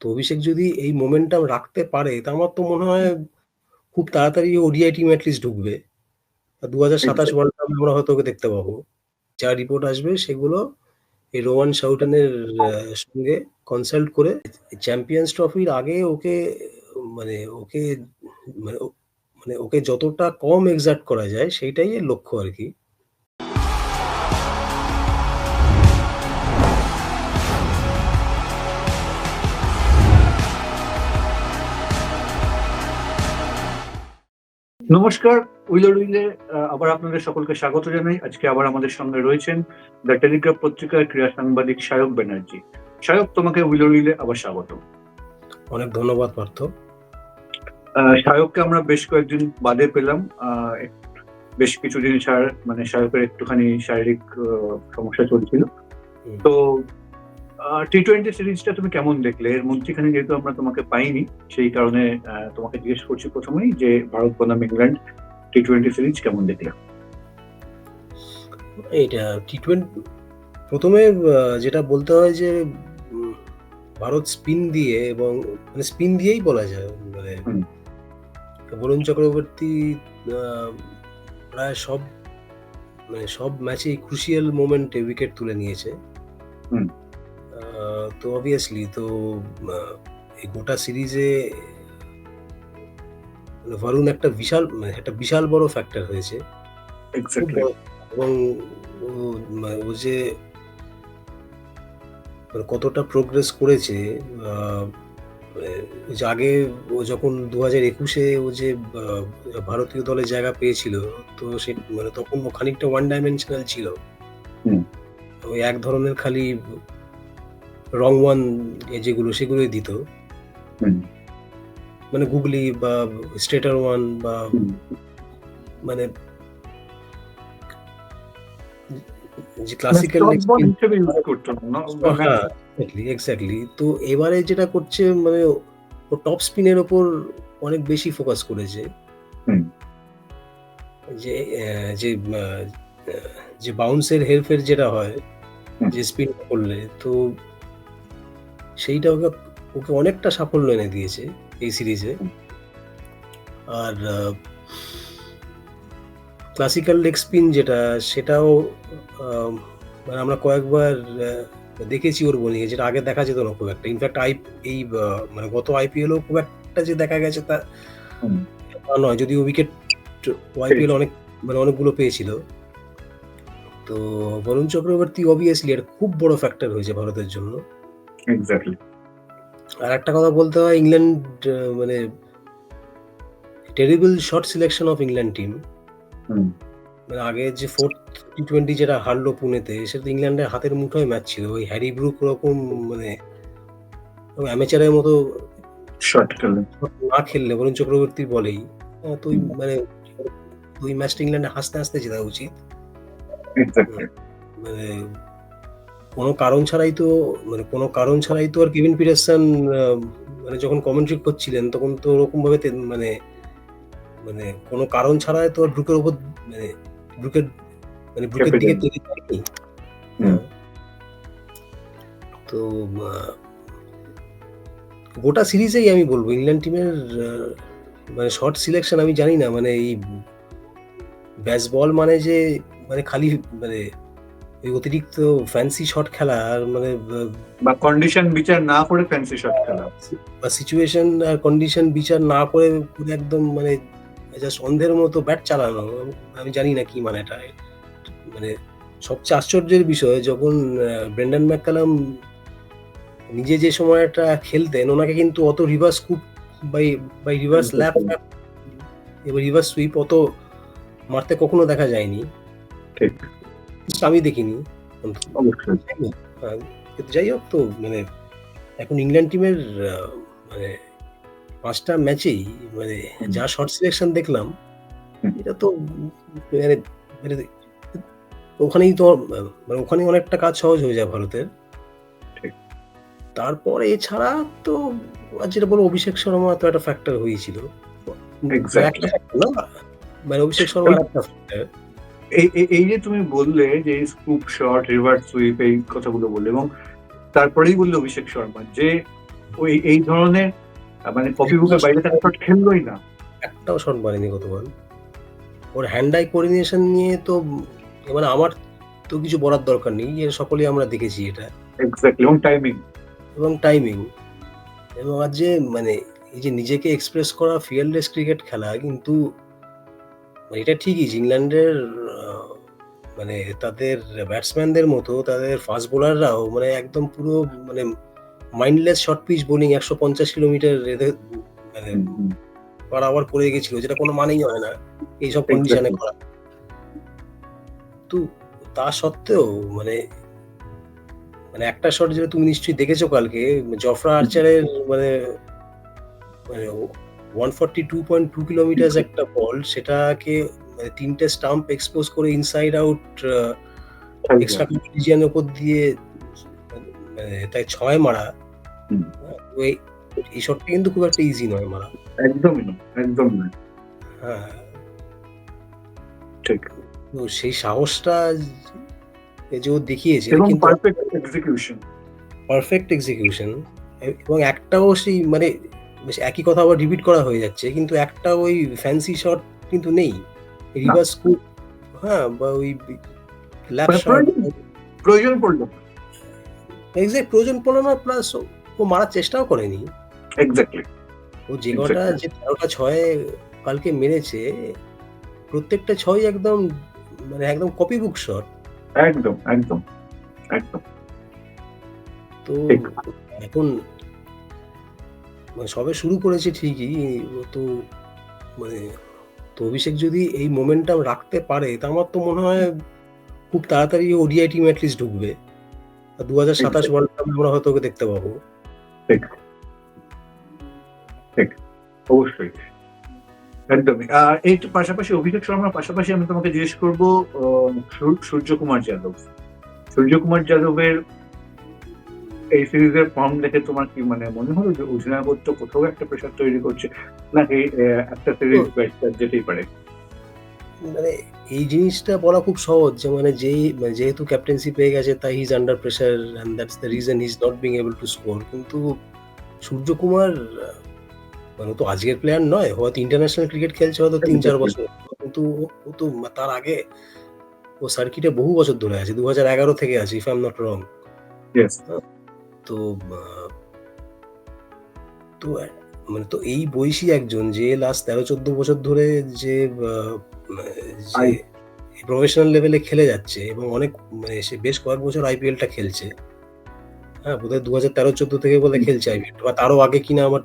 তো অভিষেক যদি এই মোমেন্টাম রাখতে পারে তা আমার তো মনে হয় খুব তাড়াতাড়ি ওডিআই টিম এটলিস্ট ঢুকবে। আর ২০২৭ ওয়ার্ল্ড কাপে আমরা হয়তো ওকে দেখতে পাবো। যা রিপোর্ট আসবে সেগুলো এই রোয়ান শাউটেনের আ সঙ্গে কনসাল্ট করে চ্যাম্পিয়ন্স ট্রফির আগে ওকে মানে ওকে মানে মানে ওকে যতটা কম এক্সার্ট করা যায় সেইটাই লক্ষ্য আর আরকি। নমস্কার উইলার উইলে আবার আপনাদের সকলকে স্বাগত জানাই। আজকে আবার আমাদের সঙ্গে রয়েছেন দ্য টেলিগ্রাফ পত্রিকার ক্রীড়া সাংবাদিক সায়ক ব্যানার্জি। সায়ক তোমাকে উইলার উইলে আবার স্বাগত। অনেক ধন্যবাদ পার্থ। সায়ককে আমরা বেশ কয়েকদিন বাদে পেলাম। বেশ কিছুদিন ছাড় মানে সায়কের একটুখানি শারীরিক সমস্যা চলছিল। তো টি টোয়েন্টি সিরিজটা তুমি কেমন দেখলে এর মধ্যেখানে যেহেতু আমরা তোমাকে পাইনি সেই কারণে তোমাকে জিজ্ঞেস করছি প্রথমেই যে ভারত বনাম ইংল্যান্ড টি টোয়েন্টি সিরিজ কেমন দেখলে এইটা টি-টোয়েন্টি প্রথমে যেটা বলতে হয় যে ভারত স্পিন দিয়ে এবং মানে স্পিন দিয়েই বলা যায়। মানে। বরুণ চক্রবর্তী প্রায় সব মানে সব ম্যাচেই ক্রুশিয়াল মোমেন্টে উইকেট তুলে নিয়েছে। তো অবভিয়াসলি তো এই গোটা সিরিজে মানে একটা বিশাল মানে একটা বিশাল বড় ফ্যাক্টর হয়েছে। এবং ও মানে যে কতটা প্রোগ্রেস করেছে যে আগে ও যখন দু হাজার একুশে ও যে ভারতীয় দলে জায়গা পেয়েছিল তো সে মানে তখন ও খানিকটা ওয়ান ডাইমেনশনাল ছিল। ওই এক ধরনের খালি রং ওয়ান যেগুলো সেগুলোই দিত। মানে গুগলি বা স্ট্রেটার ওয়ান বা মানে যে classical Stop leg ball spin হিসেবে ইউজ করতো না হ্যাঁ, এক্সাক্টলি, এক্সাক্টলি। তো এবারে যেটা করছে মানে ও টপ স্পিনের ওপর অনেক বেশি ফোকাস করেছে। যে যে যে বাউন্সের হেরফের যেটা হয় যে স্পিন করলে তো সেইটা ওকে ওকে অনেকটা সাফল্য এনে দিয়েছে এই সিরিজে। আর ক্লাসিক্যাল লেগ স্পিন যেটা সেটাও মানে আমরা কয়েকবার দেখেছি ওর বোলিংয়ে যেটা আগে দেখা যেত না খুব একটা। ইনফেক্ট আই এই মানে গত আইপিএলেও খুব একটা যে দেখা গেছে তা নয়। যদিও উইকেট আইপিএলে অনেক মানে অনেকগুলো পেয়েছিল। তো বরুণ চক্রবর্তী অবভিয়াসলি একটা খুব বড় ফ্যাক্টর হয়েছে ভারতের জন্য। এক্স্যাক্টলি আরেকটা কথা বলতে হয় ইংল্যান্ড মানে terrible shot selection of England team. মানে আগে যে 4th টি-টোয়েন্টি যেটা হারলো পুনেতে সেটা তো ইংল্যান্ডের হাতের মুঠোয় ম্যাচ ছিল। ওই হ্যারি ব্রুক ওরকম মানে অ্যামেচারের মতো শর্ট খেলে না খেললে বরুণ চক্রবর্তীর বলেই তো মানে ওই ম্যাচটা ইংল্যান্ডে হাসতে, হাসতে জেতা উচিত। মানে কোনো কারণ ছাড়াই তো মানে কোনো কারণ ছাড়াই তো আর কেভিন পিটারসন মানে যখন কমেন্ট্রি করছিলেন তখন তো ওরকমভাবে তে মানে মানে কোনো কারণ ছাড়াই তো আর ব্রুকের উপর মানে ব্রুকের মানে ব্রুকের দিকে যায়নি। তো গোটা সিরিজেই আমি বলব ইংল্যান্ড টিমের মানে শর্ট সিলেকশন আমি জানি না মানে এই ব্যাস বল মানে যে মানে খালি মানে ওই অতিরিক্ত ফ্যান্সি শট খেলা আর মানে বা কন্ডিশন বিচার না করে ফ্যান্সি শট খেলা বা সিচুয়েশন আর কন্ডিশন বিচার না করে পুরো একদম মানে জাস্ট অন্ধের মতো ব্যাট চালানো। আমি জানি না কি মানে এটা। মানে সবচেয়ে আশ্চর্যের বিষয় যখন ব্রেন্ডন ম্যাককালাম নিজে যে সময়টা খেলতেন ওনাকে কিন্তু অত reverse scoop bye bye reverse lap lap এবার রিভার্স সুইপ অত মারতে কখনো দেখা যায়নি। ঠিক আমি দেখিনি। যাই হোক তো মানে এখন ইংল্যান্ড টিমের মানে পাঁচটা ম্যাচেই মানে যা শর্ট সিলেকশন দেখলাম এটা তো মানে মানে ওখানেই তো মানে ওখানেই অনেকটা কাজ সহজ হয়ে যায় ভারতের। তারপরে এছাড়া তো যেটা বলব অভিষেক শর্মা তো একটা ফ্যাক্টর হয়েছিল। মানে অভিষেক শর্মা একটা ফ্যাক্টর। এই যে তুমি বললে যে স্কুপ শট রিভার্স সুইপ এই কথাগুলো বললে এবং তারপরেই বললে অভিষেক শর্মা যে ওই এই ধরনের মানে কপি বুকের বাইরে থাকা শট খেললোই না। একটাও শট মারেনি গতবার। ওর হ্যান্ড আই কোঅর্ডিনেশন নিয়ে তো মানে আমার তো কিছু বলার দরকার নেই এর সকলেই আমরা দেখেছি এটা। এক্স্যাক্টলি এবং টাইমিং এবং টাইমিং এবং আর যে মানে এই যে নিজেকে এক্সপ্রেস করা ফিয়ারলেস ক্রিকেট খেলা কিন্তু মানে এটা ঠিকই ইংল্যান্ডের মানে তাদের ব্যাটসম্যানদের মতো তাদের ফাস্ট বোলাররাও মানে একদম পুরো মানে মাইন্ডলেস শর্ট পিচ বোলিং একশো পঞ্চাশ কিলোমিটার মানে পার আওয়ার করে গেছিল যেটা কোনো মানেই হয় না এইসব কন্ডিশনে করা। তো তা সত্ত্বেও মানে মানে একটা শট যেটা তুমি নিশ্চয়ই দেখেছ কালকে জফরা আর্চারের মানে মানে one forty two point two kilometre একটা বল সেটাকে মানে তিনটে স্টাম্প এক্সপোজ করে ইনসাইড আউট এক্সট্রা রিজিয়ানের উপর দিয়ে মানে তাই ছয় মারা। তো এই শটটা কিন্তু খুব একটা ইজি নয় মারা। একদমই না একদম না হ্যাঁ। ঠিক। তো সেই সাহসটা যে ও দেখিয়েছে এবং কিন্তু পারফেক্ট এক্সিকিউশন পারফেক্ট এক্সিকিউশন এবং একটাও সেই মানে একই কথা আবার রিপিট করা হয়ে যাচ্ছে কিন্তু একটা ওই ফ্যান্সি শট কিন্তু নেই। রিভার্স স্কুপ হ্যাঁ বা ওই ল্যাপ মানে প্রয়োজন- পড়ল। এক্সাক্ট প্রয়োজন পড়ল না প্লাস ও মারার চেষ্টাও করেনি। এক্স্যাক্টলি ও যে কটা যে তেরোটা ছয় কালকে মেরেছে প্রত্যেকটা ছয় একদম মানে একদম কপি বুক শট একদম একদম একদম। তো এখন মানে সবে শুরু করেছে ঠিকই তো মানে তো অভিষেক যদি এই মোমেন্টাম রাখতে পারে তা আমার তো মনে হয় খুব তাড়াতাড়ি ওডিআই টিম অ্যাটলিস্ট ঢুকবে। দু হাজার সাতাশ। ওয়ার্ল্ড কাপে আমরা হয়তো ওকে দেখতে পাবো। ঠিক। ঠিক। অবশ্যই। একদমই। আর এই পাশাপাশি অভিষেক শর্মার পাশাপাশি আমি তোমাকে জিজ্ঞেস করব সূর্যকুমার যাদব। সূর্যকুমার যাদবের এই সিরিজের ফর্ম দেখে তোমার কি মানে মনে হলো যে অধিনায়কত্ব কোথাও একটা প্রেশার তৈরি করছে? নাকি একটা সিরিজ ব্যাটসম্যান যেতেই পারে? মানে এই জিনিসটা বলা খুব সহজ যে মানে যেই মানে যেহেতু ক্যাপ্টেন্সি পেয়ে গেছে তাই is under pressure and that's the reason is not being able to score কিন্তু সূর্যকুমার মানে তো আজকের প্লেয়ার নয় হয়তো ইন্টারন্যাশনাল ক্রিকেট খেলছে হয়তো তিন চার বছর। কিন্তু ও- তো তার আগে ও সার্কিটে বহু বছর ধরে আছে দু হাজার এগারো থেকে আছে if I am not wrong তো তো মানে তো এই বয়সী একজন যে লাস্ট তেরো চোদ্দ বছর ধরে যে যে প্রফেশনাল লেভেলে খেলে যাচ্ছে এবং অনেক মানে সে বেশ কয়েক বছর আইপিএলটা খেলছে। হ্যাঁ বোধহয় দু হাজার তেরো চোদ্দ থেকে বলে খেলছে আইপিএল বা তারও আগে কিনা আমার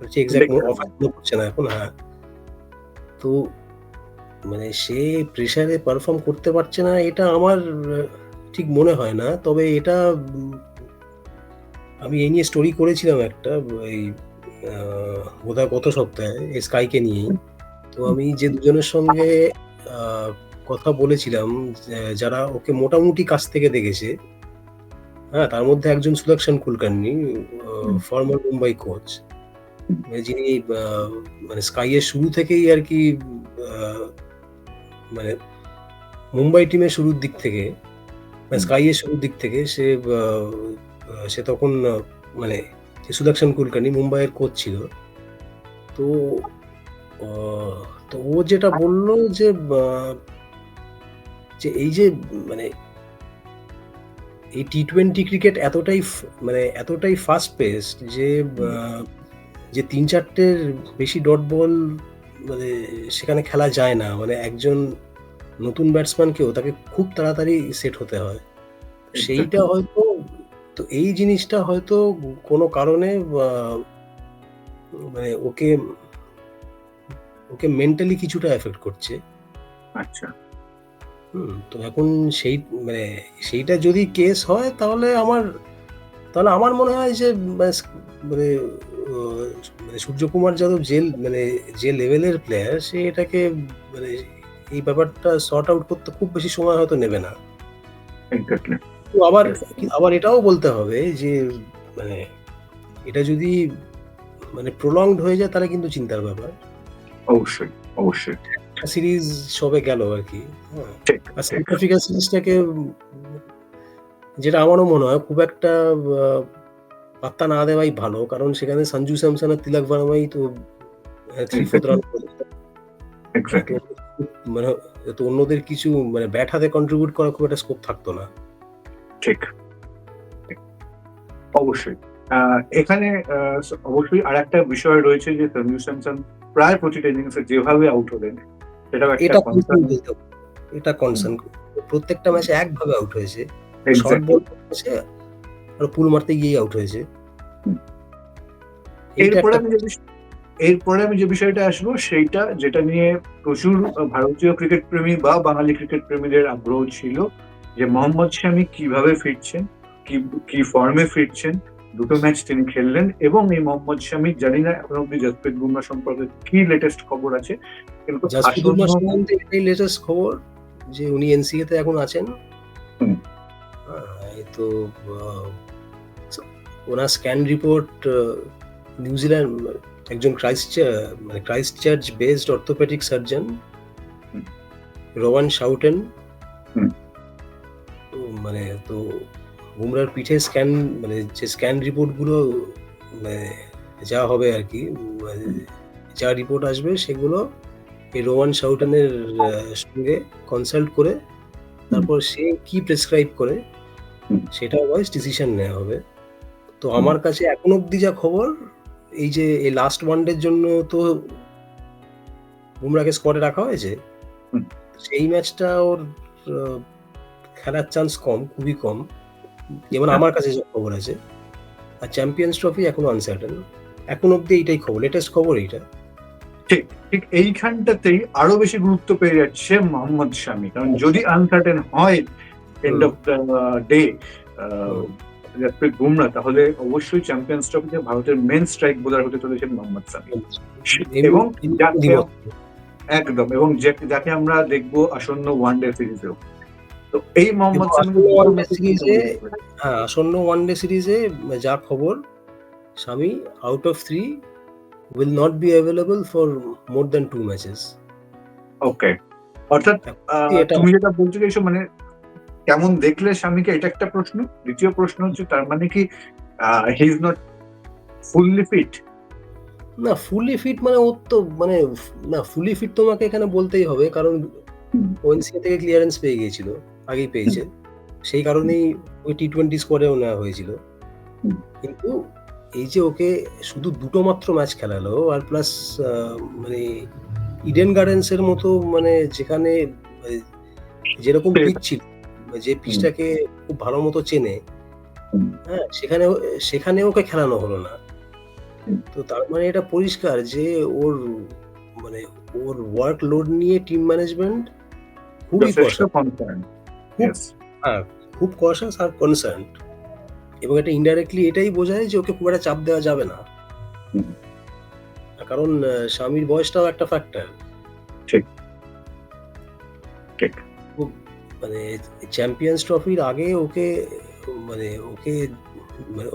হচ্ছে এক্সাক্ট। অফার পড়ছে না এখন হ্যাঁ। তো মানে সে প্রেশারে পারফর্ম করতে পারছে না এটা আমার ঠিক মনে হয় না। তবে এটা আমি এই নিয়ে স্টোরি করেছিলাম একটা এই বোধহয় গত সপ্তাহে এই স্কাইকে নিয়েই তো আমি যে দুজনের সঙ্গে কথা বলেছিলাম যারা ওকে মোটামুটি কাছ থেকে দেখেছে হ্যাঁ তার মধ্যে একজন সুদর্শন কুলকার্নি ফর্মার মুম্বাই কোচ যিনি আহ, মানে স্কাইয়ের শুরু থেকেই আর কি মানে মুম্বাই টিমের শুরুর দিক থেকে মানে। স্কাইয়ের শুরুর দিক থেকে সে সে তখন মানে যে সুদর্শন কুলকার্নি মুম্বাইয়ের কোচ ছিল। তো তো ও যেটা বলল যে যে এই যে মানে এই টি টোয়েন্টি ক্রিকেট এতটাই মানে এতটাই ফাস্ট পেস্ট যে যে তিন চারটের বেশি ডট বল মানে সেখানে খেলা যায় না। মানে একজন নতুন ব্যাটসম্যানকেও তাকে খুব তাড়াতাড়ি সেট হতে হয়। সেইটা হয়তো তো এই জিনিসটা হয়তো কোনো কারণে মানে ওকে ওকে মেন্টালি কিছুটা এফেক্ট করছে। আচ্ছা। হুম, তো এখন সেই মানে সেইটা যদি কেস হয় তাহলে আমার তাহলে আমার মনে হয় যে মানে মানে সূর্যকুমার যাদব যে মানে যে লেভেলের প্লেয়ার সে এটাকে মানে এই ব্যাপারটা সর্ট আউট করতে খুব বেশি সময় হয়তো নেবে না। এক্স্যাক্টলি আবার আবার এটাও বলতে হবে যে মানে এটা যদি মানে প্রলংড হয়ে যায় তাহলে কিন্তু চিন্তার ব্যাপার। অবশ্যই অবশ্যই। সিরিজ সবে গেল আর কি হ্যাঁ। আর সাউথ আফ্রিকা সিরিজটাকে যেটা আমারও মনে হয় খুব একটা পাত্তা না দেওয়াই ভালো। কারণ সেখানে সঞ্জু স্যামসন আর তিলক ভার্মাই তো অ্যা 3/4 রান মানে তো অন্যদের কিছু মানে ব্যাট হাতে কন্ট্রিবিউট করার খুব একটা স্কোপ থাকতো না। ঠিক। অবশ্যই। এখানে অবশ্যই আরেকটা বিষয় রয়েছে যে সঞ্জু স্যামসন প্রায় প্রতিটা ইনিংসে যেভাবে আউট হলেন সেটাও একটা এটা কনসার্ন। এটা। প্রত্যেকটা ম্যাচে একভাবে আউট হয়েছে। শর্ট বল করেছে আর পুল মারতে গিয়েই আউট হয়েছে। এরপরে আমি যে এরপরে আমি যে বিষয়টা আসব সেইটা যেটা নিয়ে প্রচুর ভারতীয় ক্রিকেট প্রেমী বা বাঙালি ক্রিকেট প্রেমীদের আগ্রহ ছিল যে মোহাম্মদ শামি কীভাবে ফিরছেন, কি কি ফর্মে ফিরছেন, দুটো ম্যাচ তিনি খেললেন এবং এই মোহাম্মদ শামি জানি না এখনও অব্দি জসপ্রীত বুমরা সম্পর্কে কি লেটেস্ট খবর আছে কিন্তু এটাই লেটেস্ট খবর যে উনি এনসিএ তে এখন আছেন। এই তো ওনার স্ক্যান রিপোর্ট নিউজিল্যান্ড একজন ক্রাইস্ট মানে Christchurch based orthopaedic surgeon. Rowan Schouten মানে তো বুমরাহর পিঠে স্ক্যান মানে যে স্ক্যান রিপোর্টগুলো মানে যা হবে আর কি যা রিপোর্ট আসবে সেগুলো এই রোয়ান শাউটেনের আ সঙ্গে কনসাল্ট করে তারপর সে কি প্রেসক্রাইব করে। সেটা ওয়াইজ ডিসিশন নেওয়া হবে। তো আমার কাছে এখন অব্দি যা খবর এই যে এই লাস্ট ওয়ানডের জন্য তো বুমরাহকে স্কোয়াডে রাখা হয়েছে। সেই ম্যাচটা ওর খেলার চান্স কম, খুবই কম। যেমন। আমার কাছে যা খবর আছে। আর চ্যাম্পিয়ন্স ট্রফি এখনও আনসার্টেন। এখন অব্দি এইটাই খবর। লেটেস্ট খবর এইটা। ঠিক, ঠিক এইখানটাতেই আরও বেশি গুরুত্ব পেয়ে যাচ্ছে মোহাম্মদ শামি। কারণ যদি আনসার্টেন হয় end of the day hmm. Bumrah তাহলে অবশ্যই চ্যাম্পিয়ন্স ট্রফিতে ভারতের মেইন স্ট্রাইক বোলার হতে চলেছেন মোহাম্মদ শামি। এবং একদম এবং যাকে যাকে আমরা দেখব আসন্ন ওয়ানডে সিরিজেও। তো এই মোহাম্মদ সিরিজে হ্যাঁ, আসন্ন ওয়ানডে সিরিজে যা খবর Shami out of 3 will not be available for more than 2 matches. Okay. অর্থাৎ তুমি যেটা বলতে চাইছো মানে কেমন দেখলে স্বামীকে এটা একটা প্রশ্ন। দ্বিতীয় প্রশ্ন হচ্ছে তার মানে কি he is not fully fit? না ফুলি ফিট মানে ওর তো মানে না ফুলি ফিট তোমাকে এখানে বলতেই হবে। কারণ হুম। ও এনসিএ থেকে ক্লিয়ারেন্স পেয়ে গিয়েছিল। আগেই পেয়েছে। সেই কারণেই ওই টি-টোয়েন্টি স্কোয়াডেও নেওয়া হয়েছিল। কিন্তু এই যে ওকে শুধু দুটো মাত্র ম্যাচ খেলালো আর প্লাস মানে ইডেন গার্ডেন্স এর মতো মানে যেখানে মানে যেরকম পিচ ছিল, যে পিচটাকে খুব ভালো মতো চেনে, হ্যাঁ? সেখানে সেখানে ওকে খেলানো হলো না। তো তার মানে এটা পরিষ্কার যে ওর মানে ওর ওয়ার্ক লোড নিয়ে টিম ম্যানেজমেন্ট খুবই কনসার্ন। খুব ইয়েস। হ্যাঁ, কনসাস আর কনসার্ন এবং এটা ইনডাইরেক্টলি এটাই বোঝায় যে ওকে খুব একটা চাপ দেওয়া যাবে না। কারণ স্বামীর বয়সটাও একটা ফ্যাক্টর। ঠিক। ঠিক। মানে চ্যাম্পিয়ন্স ট্রফির আগে ওকে মানে ওকে মানে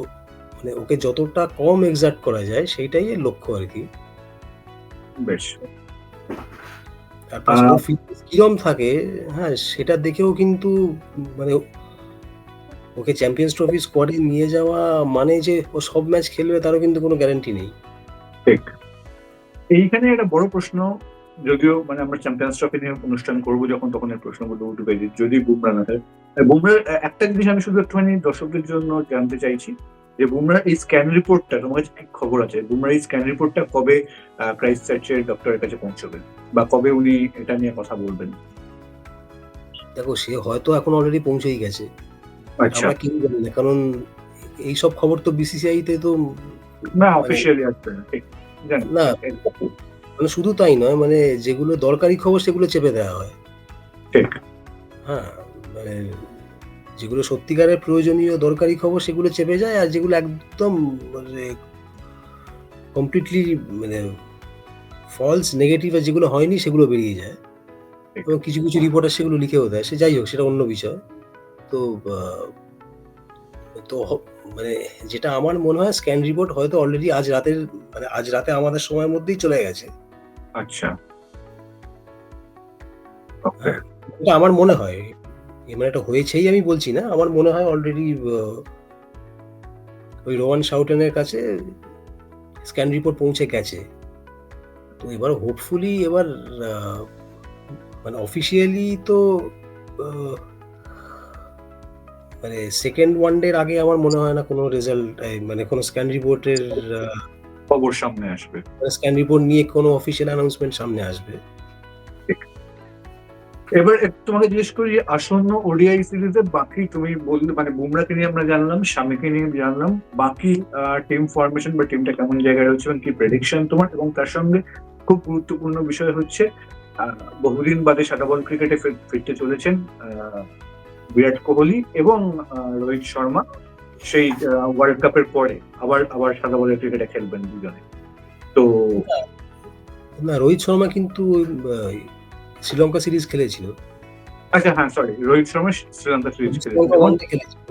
মানে ওকে যতটা কম এক্সার্ট করা যায় সেইটাই লক্ষ্য আর কি আ ওর ফিটনেস কিরম থাকে, হ্যাঁ? সেটা দেখেও কিন্তু মানে ওকে চ্যাম্পিয়ন্স ট্রফি স্কোয়াডে নিয়ে যাওয়া মানে যে ও সব ম্যাচ খেলবে তারও কিন্তু কোনো গ্যারান্টি নেই। ঠিক। এইখানে একটা বড় প্রশ্ন যদিও মানে আমরা চ্যাম্পিয়ন্স ট্রফি নিয়ে অনুষ্ঠান করব যখন তখন এই প্রশ্নগুলো উঠবে যদি বুমরা না থাকে। বুমরার একটা জিনিস আমি শুধু একটুখানি দর্শকদের জন্য জানতে চাইছি যে বুমরার এই স্ক্যান রিপোর্টটা তোমার কাছে কি খবর আছে? বুমরার এই স্ক্যান রিপোর্টটা কবে ক্রাইস্ট চার্চের ডক্টরের কাছে পৌঁছবে? বা কবে উনি এটা নিয়ে কথা বলবেন? দেখো সে হয়তো এখন অলরেডি পৌঁছেই গেছে। আচ্ছা। আমরা কেউ জানি না। কারণ এইসব খবর তো বিসিসিআই তে তো না অফিসিয়ালি আসবে। না মানে শুধু তাই নয় মানে যেগুলো দরকারি খবর সেগুলো চেপে দেওয়া হয়। ঠিক। হ্যাঁ, মানে যেগুলো সত্যিকারের প্রয়োজনীয় দরকারি খবর সেগুলো চেপে যায় আর যেগুলো একদম মানে কমপ্লিটলি মানে ফলস নেগেটিভ আর যেগুলো হয়নি সেগুলো বেরিয়ে যায়। এবং কিছু, কিছু রিপোর্টার সেগুলো লিখেও দেয়। সে যাই হোক সেটা অন্য বিষয়। তো তো মানে যেটা আমার মনে হয় স্ক্যান রিপোর্ট হয়তো অলরেডি আজ রাতের মানে আজ রাতে আমাদের সময়ের মধ্যেই চলে গেছে। আচ্ছা। এটা আমার মনে হয়। মানে এটা হয়েছেই আমি বলছি না। আমার মনে হয় অলরেডি ওই রোহান শাউটেনের কাছে স্ক্যান রিপোর্ট পৌঁছে গেছে তো এবার হোপফুলি এবার মানে অফিসিয়ালি তো মানে সেকেন্ড ওয়ান ডের আগে আমার মনে হয় না কোনো রেজাল্ট মানে কোনো স্ক্যান রিপোর্টের খবর সামনে আসবে স্ক্যান রিপোর্ট নিয়ে কোনো অফিসিয়াল অ্যানাউন্সমেন্ট সামনে আসবে এবার তোমাকে জিজ্ঞেস করি আসন্ন ওডিআই সিরিজে বাকি তুমি বললে মানে বুমরাকে নিয়ে আমরা জানলাম, স্বামীকে নিয়ে জানলাম, বাকি টিম ফরমেশন বা টিমটা কেমন জায়গায় রয়েছে এবং কি প্রেডিকশন তোমার? এবং তার সঙ্গে খুব গুরুত্বপূর্ণ বিষয় হচ্ছে বহুদিন বাদে সাদা বল ক্রিকেটে ফিরতে চলেছেন বিরাট কোহলি এবং রোহিত শর্মা। সেই ওয়ার্ল্ড কাপের পরে আবার আবার সাদা বলের ক্রিকেটে খেলবেন দুজনে। তো না, রোহিত শর্মা কিন্তু শ্রীলঙ্কা সিরিজ খেলেছিল। আচ্ছা হ্যাঁ সরি রোহিত শর্মা শ্রীলঙ্কা সিরিজ খেলেছিল।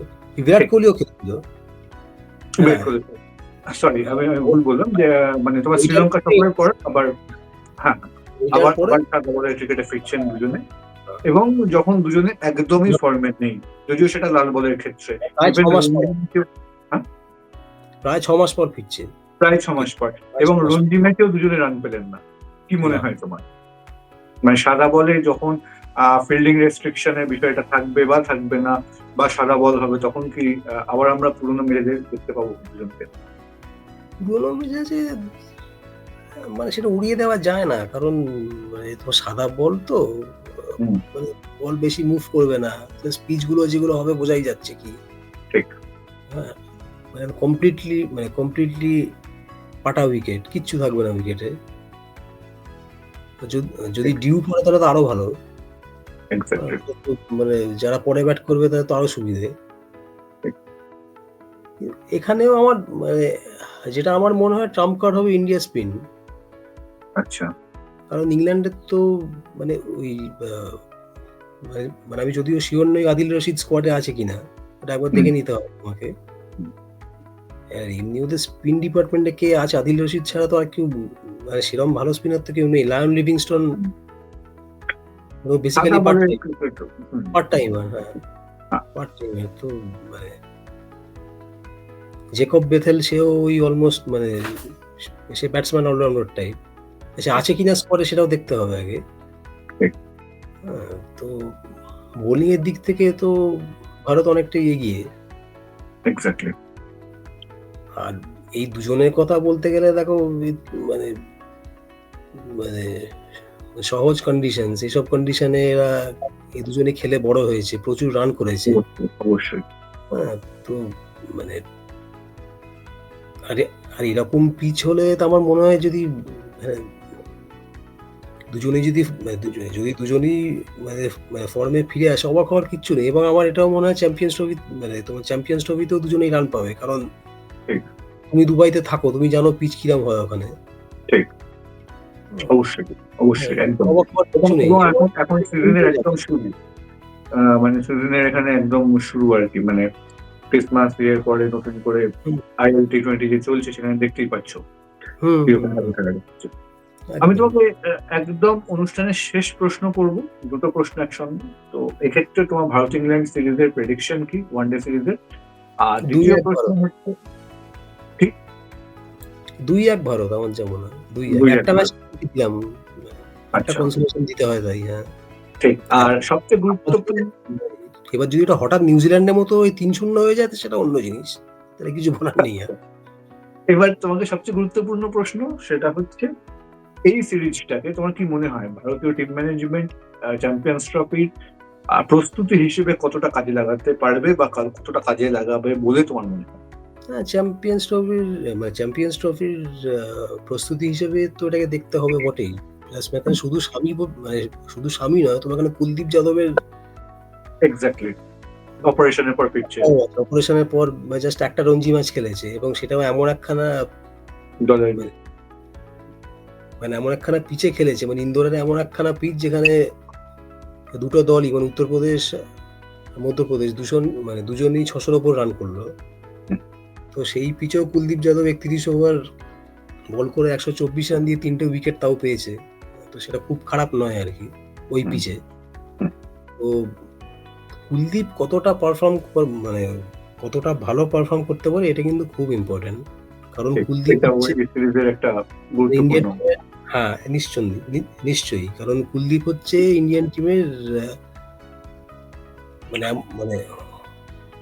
বিরাট কোহলিও খেলেছিল। সরি আমি ভুল বললাম যে মানে তোমার শ্রীলঙ্কা সফরের পর আবার হ্যাঁ আবার আবার ক্রিকেটে ফিরছেন দুজনে। এবং যখন দুজনে একদমই ফর্মে নেই যদিও সেটা লাল বলের ক্ষেত্রে। প্রায় ছ মাস পর। প্রায় ছ মাস পর ফিরছে প্রায় ছ মাস পর এবং রঞ্জি ম্যাচেও দুজনে রান পেলেন না। কি মনে হয় তোমার? মানে সাদা বলে যখন ফিল্ডিং রেস্ট্রিকশনের বিষয়টা থাকবে বা থাকবে না বা সাদা বল হবে তখন কি আবার আমরা পুরনো মেরেদের দেখতে পাবো দুজনকে? পুরোনো মেজাজে মানে সেটা উড়িয়ে দেওয়া যায় না কারণ মানে তো সাদা বল তো মানে বল বেশি মুভ করবে না স্পিচগুলো যেগুলো হবে বোঝাই যাচ্ছে কি? ঠিক। হ্যাঁ মানে কমপ্লিটলি মানে কমপ্লিটলি পাটা উইকেট কিচ্ছু থাকবে না উইকেটে যদি ডিউ পড়ে তাহলে তো আরও ভালো। মানে যারা পরে ব্যাট করবে তাদের তো আরও সুবিধে। এখানেও আমার মানে যেটা আমার মনে হয় ট্রাম্প কার্ড হবে ইন্ডিয়া স্পিন আচ্ছা। কারণ ইংল্যান্ডের তো মানে ওই মানে- মানে আমি যদিও শিওর নই আদিল রশিদ স্কোয়াডে আছে কিনা ওটা একবার দেখে নিতে হবে আমাকে আর এমনি ওদের স্পিন ডিপার্টমেন্টে কে আছে? আদিল রশিদ ছাড়া তো আর কেউ মানে সেরকম ভালো স্পিনার তো কেউ নেই লায়ন লিভিংস্টন বেসিক্যালি সাদা পার্ট পার্ট টাইমার হ্যাঁ। পার্ট টাইমার তো মানে জেকব বেথেল সেও ওই অলমোস্ট মানে সে ব্যাটসম্যান অলরাউন্ডার টাইপ সে আছে কিনা স্কোয়াডে সেটাও দেখতে হবে আগে। হ্যাঁ, তো বোলিং এর দিক থেকে তো ভারত অনেকটাই এগিয়ে। Exactly. আর এই দুজনের কথা বলতে গেলে দেখো মানে মানে সহজ কন্ডিশন এইসব কন্ডিশনে এরা এই দুজনে খেলে বড় হয়েছে প্রচুর রান করেছে। অবশ্যই। হ্যাঁ তো মানে আরে আর এরকম পিচ হলে তো আমার মনে হয় যদি দুজনেই যদি মানে দুজনে- যদি দুজনেই মানে মানে ফর্মে ফিরে আসে অবাক হওয়ার কিচ্ছু নেই। এবং আমার এটাও মনে হয় চ্যাম্পিয়ন্স ট্রফি মানে তোমার চ্যাম্পিয়ন্স ট্রফিতেও দুজনেই রান পাবে। কারণ। তুমি দুবাইতে থাকো তুমি জানো পিচ কিরাম হয় ওখানে। অবশ্যই অবশ্যই হ্যাঁ, একদম। এখন সিজনের একদম শুরু। আহ, মানে সিজনের এখানে একদম শুরু আর কি মানে ক্রিসমাস এর পরে নতুন করে আইএল টি টোয়েন্টি যে চলছে সেখানে দেখতেই পাচ্ছ। আমি তোমাকে একদম অনুষ্ঠানের শেষ প্রশ্ন করব দুটো প্রশ্ন একসঙ্গে। তো এক্ষেত্রে তোমার ভারত ইংল্যান্ড সিরিজের প্রেডিকশন কি ওয়ান ডে সিরিজের? আর দ্বিতীয় প্রশ্ন হচ্ছে দুই এক ভারত আমার যেমন হয়। দুই এক। দুই এক একটা ম্যাচ দিলাম। একটা আচ্ছা। কনসোলেশন দিতে হয় তাই হ্যাঁ। ঠিক। আর সবচেয়ে গুরুত্বপূর্ণ এবার যদি এটা হঠাৎ নিউজিল্যান্ডের মতো ওই তিন শূন্য হয়ে যায় সেটা অন্য জিনিস। তাহলে কিছু বলার নেই আর এবার তোমাকে সবচেয়ে গুরুত্বপূর্ণ প্রশ্ন সেটা হচ্ছে এই সিরিজটাকে তোমার কি মনে হয়? ভারতীয় টিম ম্যানেজমেন্ট চ্যাম্পিয়ন্স ট্রফির প্রস্তুতি হিসেবে কতটা কাজে লাগাতে পারবে বা কতটা কাজে লাগাবে বলে তোমার মনে হয়? হ্যাঁ চ্যাম্পিয়ন্স ট্রফির মানে চ্যাম্পিয়ন্স ট্রফির প্রস্তুতি হিসেবে তো এটাকে দেখতে হবে বটেই। প্লাস এখানে শুধু স্বামী মানে শুধু স্বামী নয় তোমার এখানে কুলদীপ যাদবের এক্স্যাক্টলি অপারেশনের পর ফিরছে। অপারেশনের পর জাস্ট একটা রঞ্জি ম্যাচ খেলেছে এবং সেটাও এমন একখানা দলের মানে এমন একখানা পিচে খেলেছে মানে ইন্দোরের এমন একখানা পিচ যেখানে দুটো দলই মানে উত্তরপ্রদেশ মধ্যপ্রদেশ দুজন মানে দুজনই ছশোর ওপর রান করল। তো সেই পিচেও কুলদীপ যাদব একত্রিশ ওভার বল করে একশো চব্বিশ রান দিয়ে তিনটে উইকেট তাও পেয়েছে। তো সেটা খুব খারাপ নয় আর কি ওই পিচে। তো কুলদীপ কতটা পারফর্ম মানে কতটা ভালো পারফর্ম করতে পারে এটা কিন্তু খুব ইম্পর্টেন্ট কারণ কুলদীপ হ্যাঁ নিশ্চয়ই নিশ্চয়ই। কারণ কুলদীপ হচ্ছে ইন্ডিয়ান টিমের মানে মানে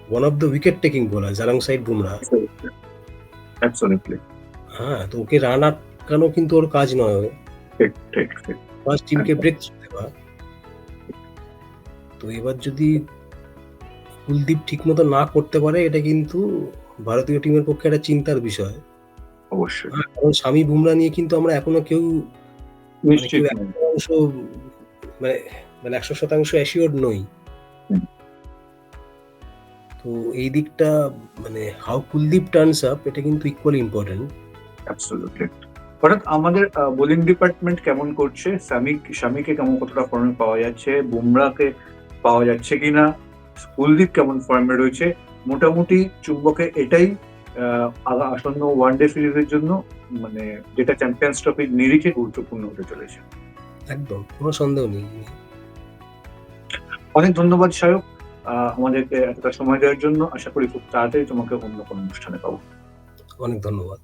one of the wicket taking bowler জারাং side Bumrah absolutely হ্যাঁ তো ওকে রান আটকানো কিন্তু ওর কাজ নয় ঠিক ঠিক ঠিক ফার্স্ট টিমকে। ব্রেক দেওয়া তো এবার যদি কুলদীপ ঠিকমতো না করতে পারে এটা কিন্তু ভারতীয় টিমের পক্ষে একটা চিন্তার বিষয় অবশ্যই কারণ স্বামী বুমরা নিয়ে কিন্তু আমরা এখনও কেউ মানে মানে মানে একশো শতাংশ অ্যাসিওর নই। তো এই দিকটা মানে হাউ কুলদীপ টার্নস আপ এটা কিন্তু ইকুয়ালি ইম্পর্টেন্ট অ্যাবসলিউটলি আমাদের বোলিং ডিপার্টমেন্ট কেমন করছে? স্বামী স্বামীকে কেমন কতটা ফর্মে পাওয়া যাচ্ছে? বুমরাকে পাওয়া যাচ্ছে কিনা? কুলদীপ কেমন ফর্মে রয়েছে? মোটামুটি চুম্বকে এটাই আসন্ন ওয়ানডে সিরিজের জন্য মানে যেটা চ্যাম্পিয়ন্স ট্রফির নিরিখে গুরুত্বপূর্ণ হতে চলেছে। একদম কোনো সন্দেহ নেই। অনেক ধন্যবাদ সায়ক। আমাদেরকে এতটা সময় দেওয়ার জন্য আশা করি খুব তাড়াতাড়ি তোমাকে অন্য কোনো অনুষ্ঠানে পাবো। অনেক ধন্যবাদ।